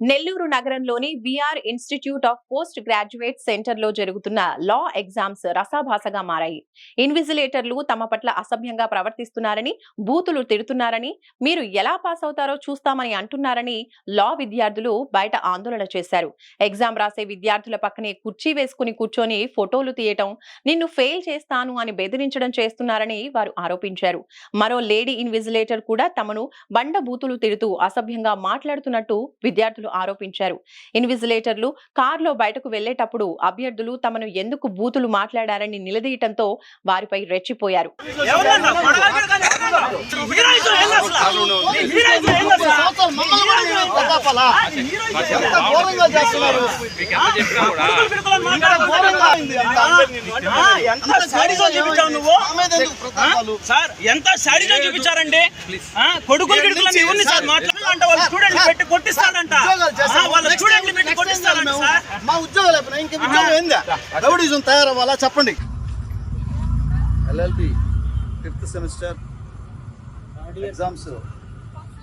Nellore నగరంలోని VR institute of post graduate సెంటర్లో జరుగుతున్న లా ఎగ్జామ్స్ రసాభాసగా మారాయి. ఇన్విజిలేటర్లు తమ పట్ల అసభ్యంగా ప్రవర్తిస్తున్నారని బూతులు తిడుతున్నారని మీరు ఎలా పాస్ అవుతారో చూస్తామని అంటున్నారని లా విద్యార్థులు బయట ఆందోళన చేశారు. ఎగ్జామ్ రాసే విద్యార్థుల పక్కనే కుర్చీ వేసుకుని కూర్చొని ఫోటోలు తీయటం నిన్ను ఫెయిల్ చేస్తాను అని బెదిరించడం చేస్తున్నారని వారు ఆరోపించారు. మరో లేడీ ఇన్విజిలేటర్ కూడా తమను బండ బూతులు తిడుతూ అసభ్యంగా మాట్లాడుతున్నట్టు విద్యార్థులు ఆరోపించారు. ఇన్విజిలేటర్లు కారులో బయటకు వెళ్ళేటప్పుడు అభ్యర్థులు తమను ఎందుకు బూతులు మాట్లాడారని నిలదీయటంతో వారిపై రెచ్చిపోయారు. ఘోరంగా చేస్తున్నారు ఎంత సాడిజం చూపించావు నువ్వు? సార్ ఎంత సాడిజం చూపించారండి? కొడుకులు గిడుకులు అని ఎవరిని సార్. మాట్లాడాలంట వాళ్ళ స్టూడెంట్లు పెట్టి కొట్టిస్తాడంట. వాళ్ళ స్టూడెంట్లు పెట్టి కొట్టిస్తాడంట సార్. మా ఉద్యోగాలు ఇంక ఉద్యోగం ఏందా? రౌడీజం తయారవ్వాలా? చెప్పండి. LLB fifth semester exams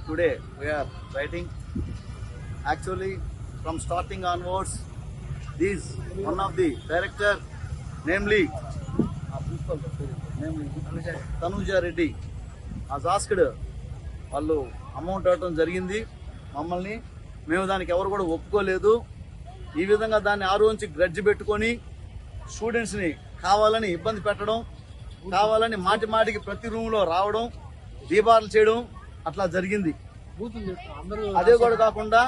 today we are writing actually from starting onwards these one of the director namely Tanuja Reddy ఆ జాస్కుడు వాళ్ళు అమౌంట్ ఇవ్వడం జరిగింది. మమ్మల్ని మేము దానికి ఎవరు కూడా ఒప్పుకోలేదు. ఈ విధంగా దాన్ని ఆ రోజు గ్రడ్జి పెట్టుకొని స్టూడెంట్స్ని కావాలని ఇబ్బంది పెట్టడం కావాలని మాటి మాటికి ప్రతి రూమ్లో రావడం దీపాలు చేయడం అట్లా జరిగింది. అదే కూడా కాకుండా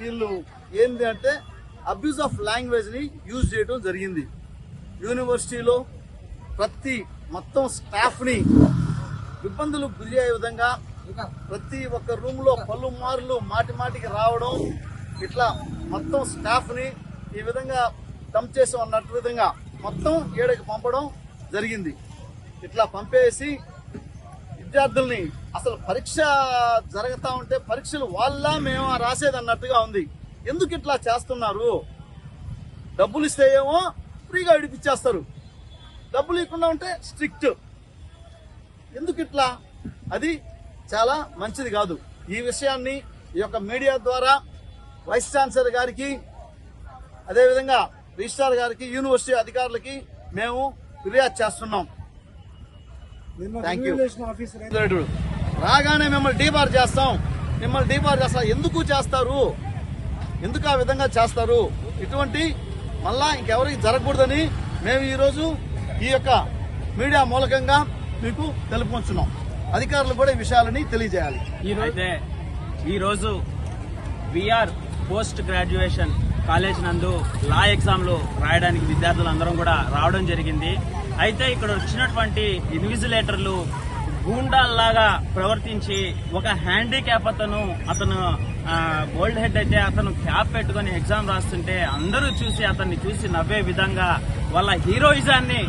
వీళ్ళు ఏంటి అంటే అబ్యూస్ ఆఫ్ లాంగ్వేజ్ని యూజ్ చేయడం జరిగింది. యూనివర్సిటీలో ప్రతి మొత్తం స్టాఫ్ని ఇబ్బందులు గురి అయ్యే విధంగా ప్రతి ఒక్క రూమ్లో పలు మార్లు మాటి మాటికి రావడం ఇట్లా మొత్తం స్టాఫ్ని ఈ విధంగా డంప్ చేసి అన్నట్టు విధంగా మొత్తం ఏడకి పంపడం జరిగింది. ఇట్లా పంపేసి విద్యార్థుల్ని అసలు పరీక్ష జరుగుతూ ఉంటే పరీక్షలు వాళ్ళ మేము రాసేది అన్నట్టుగా ఉంది. ఎందుకు ఇట్లా చేస్తున్నారు? డబ్బులు ఇస్తే ఏమో ఫ్రీగా విడిపించేస్తారు డబ్బులు ఇవ్వకుండా ఉంటే స్ట్రిక్ట్. ఎందుకు ఇట్లా? అది చాలా మంచిది కాదు. ఈ విషయాన్ని ఈ యొక్క మీడియా ద్వారా వైస్ ఛాన్సలర్ గారికి అదేవిధంగా రిజిస్ట్రార్ గారికి యూనివర్సిటీ అధికారులకి మేము ఫిర్యాదు చేస్తున్నాం. రాగానే మిమ్మల్ని డీబార్ చేస్తాం. మిమ్మల్ని డీబార్ చేస్తాం. ఎందుకు చేస్తారు? ఎందుకు ఆ విధంగా చేస్తారు? ఇటువంటి మళ్ళా ఇంకెవరికి జరగకూడదని మేము ఈరోజు ఈ యొక్క మీడియా మూలకంగా మీకు తెలుపుకుంటున్నాం. అధికారులు కూడా ఈ విషయాలని తెలియజేయాలి. అయితే ఈరోజు విఆర్ పోస్ట్ గ్రాడ్యుయేషన్ కాలేజ్ నందు లా ఎగ్జామ్లు రాయడానికి విద్యార్థులు అందరం కూడా రావడం జరిగింది. అయితే ఇక్కడ వచ్చినటువంటి ఇన్విజిలేటర్లు గూండాల్లాగా ప్రవర్తించి ఒక హ్యాండిక్యాప్ అతను అతను గోల్డ్ హెడ్ అయితే అతను క్యాప్ పెట్టుకొని ఎగ్జామ్ రాస్తుంటే అందరూ చూసి అతన్ని చూసి నవ్వే విధంగా వాళ్ళ హీరోయిజాన్ని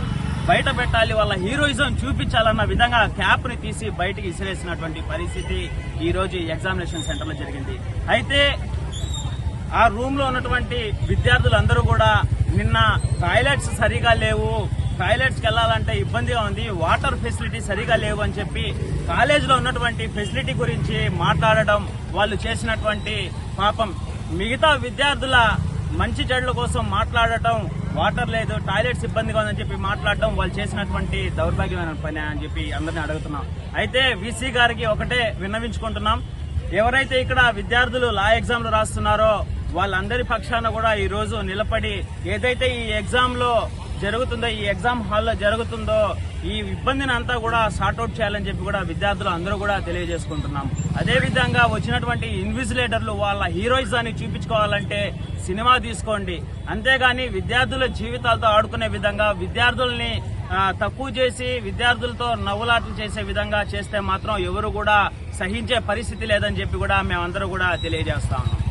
బయట పెట్టాలి వాళ్ళ హీరోయిజం చూపించాలన్న విధంగా క్యాప్ని తీసి బయటకు ఇసిరేసినటువంటి పరిస్థితి ఈ రోజు ఎగ్జామినేషన్ సెంటర్లో జరిగింది. అయితే ఆ రూమ్లో ఉన్నటువంటి విద్యార్థులందరూ కూడా నిన్న టాయిలెట్స్ సరిగా లేవు టాయిలెట్స్కి వెళ్ళాలంటే ఇబ్బందిగా ఉంది. వాటర్ ఫెసిలిటీ సరిగా లేవు అని చెప్పి కాలేజీలో ఉన్నటువంటి ఫెసిలిటీ గురించి మాట్లాడడం వాళ్ళు చేసినటువంటి పాపం. మిగతా విద్యార్థుల మంచి చెడుల కోసం మాట్లాడటం వాటర్ లేదు టాయిలెట్స్ ఇబ్బందిగా ఉందని చెప్పి మాట్లాడటం వాళ్ళు చేసినటువంటి దౌర్భాగ్యమైన పని అని చెప్పి అందరిని అడుగుతున్నాం. అయితే వీసీ గారికి ఒకటే విన్నవించుకుంటున్నాం. ఎవరైతే ఇక్కడ విద్యార్థులు లా ఎగ్జామ్లు రాస్తున్నారో వాళ్ళందరి పక్షాన కూడా ఈ రోజు నిలబడి ఏదైతే ఈ ఎగ్జామ్లో జరుగుతుందో ఈ ఎగ్జామ్ హాల్లో జరుగుతుందో ఈ ఇబ్బందిని అంతా కూడా సార్ట్అవుట్ చేయాలని చెప్పి కూడా విద్యార్థులు అందరూ కూడా తెలియజేసుకుంటున్నాం అదే విధంగా వచ్చినటువంటి ఇన్విజిలేటర్లు వాళ్ళ హీరోయిజాన్ని చూపించుకోవాలంటే సినిమా తీసుకోండి. అంతేగాని విద్యార్థుల జీవితాలతో ఆడుకునే విధంగా విద్యార్థుల్ని తక్కువ చేసి విద్యార్థులతో నవ్వులాటలు చేసే విధంగా చేస్తే మాత్రం ఎవరు కూడా సహించే పరిస్థితి లేదని చెప్పి కూడా మేమందరూ కూడా తెలియజేస్తా ఉన్నాం.